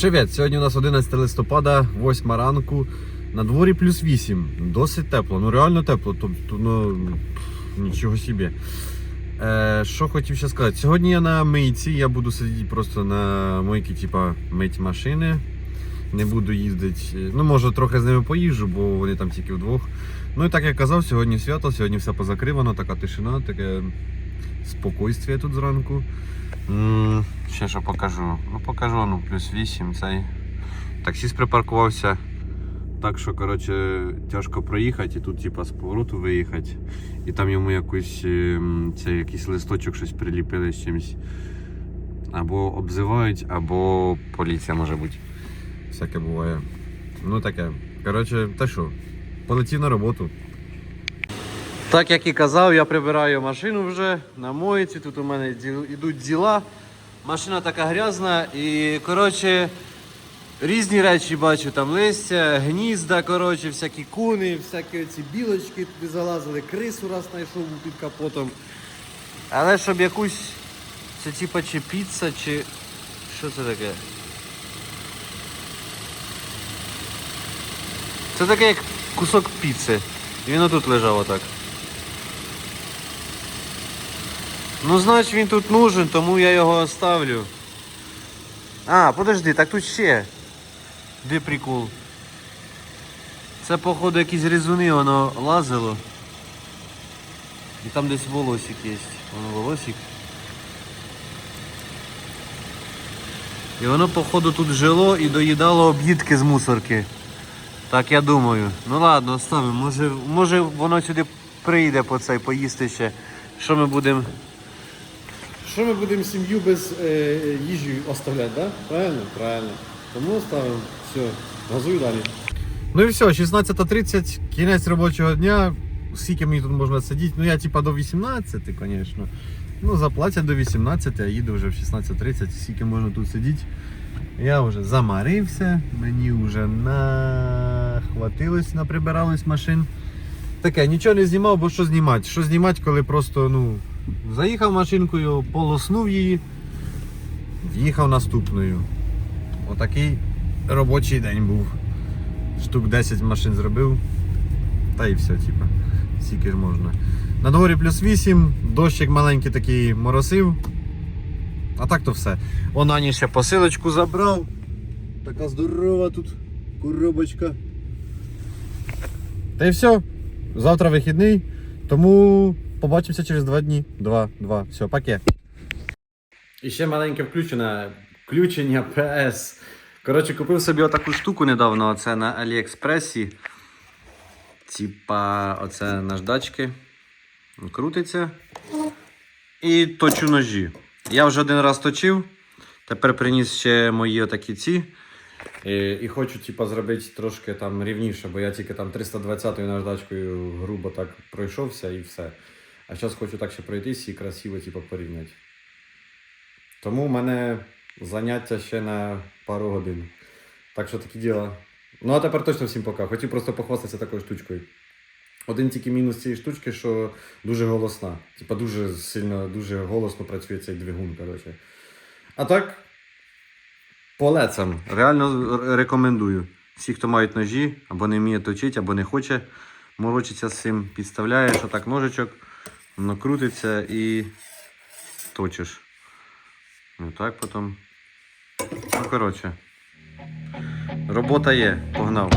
Привіт! Сьогодні у нас 11 листопада, 8 ранку. На дворі плюс 8. Досить тепло. Ну реально тепло. Тобто, ну нічого собі. Е, що хотів ще сказати? Сьогодні я на мийці, я буду сидіти просто на мойці, типа мить машини. Не буду їздити. Ну, може, трохи з ними поїжджу, бо вони там тільки вдвох. Ну і так як казав, сьогодні свято, сьогодні все позакривано, така тишина, таке спокойствие тут зранку. М, Ще що покажу. Ну покажу, ну плюс 8 цей. Таксіст припаркувався. Так що, коротше, тяжко проїхати і тут, типа, з повороту виїхати. І там йому якийсь ем, це якийсь листочок щось приліпили з чимось. Або обзивають, або поліція може бути. Всяке буває. Ну таке. Коротше, та що, полетів на роботу. Так як і казав, я прибираю машину вже на мойці. Тут у мене йдуть діла. Машина така грязна і коротше. Різні речі бачу, там листя, гнізда, коротше, всякі куни, всякі ці білочки туди залазили, крису раз знайшов під капотом. Але щоб якусь. Це типа чи піца, чи. Що це таке? Це таке як кусок піци. І він отут лежав отак. Ну, значить він тут нужен, тому я його оставлю. А, подожди, так тут ще. Де прикол? Це, походу, якісь різуни воно лазило. І там десь волосик є. Воно волосик. І воно, походу, тут жило і доїдало об'їдки з мусорки. Так я думаю. Ну ладно, оставимо. Може, може воно сюди прийде по цей поїсти ще. Що ми будемо. Що ми будемо сім'ю без е, їжі оставляти, да? Правильно? Правильно. Тому ставимо. Все, газуй далі. Ну і все, 16.30, кінець робочого дня. Скільки мені тут можна сидіти? Ну я типа до 18, звісно. Ну, заплатять до 18, а їду вже в 16.30, скільки можна тут сидіти. Я вже замарився, мені вже нахватилось, наприбиралось машин. Таке, нічого не знімав, бо що знімати? Що знімати, коли просто, ну, заїхав машинкою, полоснув її, в'їхав наступною. Отакий робочий день був. Штук 10 машин зробив. Та і все, типа. Скільки ж можна. На дворі плюс 8, дощик маленький такий моросив. А так то все. Вон Ані ще посилочку забрав. Така здорова тут коробочка. Та й все. Завтра вихідний. Тому побачимося через два дні. Два, два. Все, паке. І ще маленьке включення. Включення PS. Коротше, купив собі отаку штуку недавно, оце на Аліекспресі. Типа, оце наждачки. Крутиться. І точу ножі. Я вже один раз точив. Тепер приніс ще мої отакі ці. І, і хочу типа, зробити трошки там рівніше, бо я тільки там 320-ю наждачкою грубо так пройшовся і все. А зараз хочу так ще пройтись і красиво типа, порівняти. Тому в мене заняття ще на пару годин. Так що такі діла. Ну а тепер точно всім пока. Хотів просто похвастатися такою штучкою. Один тільки мінус цієї штучки, що дуже голосна. Типа дуже сильно, дуже голосно працює цей двигун, коротше. А так, по лецам. Реально рекомендую. Всі, хто мають ножі, або не вміє точити, або не хоче морочитися з цим, підставляєш отак ножичок, воно крутиться і точиш. Ну так потім. Ну, коротше. Робота є, погнав.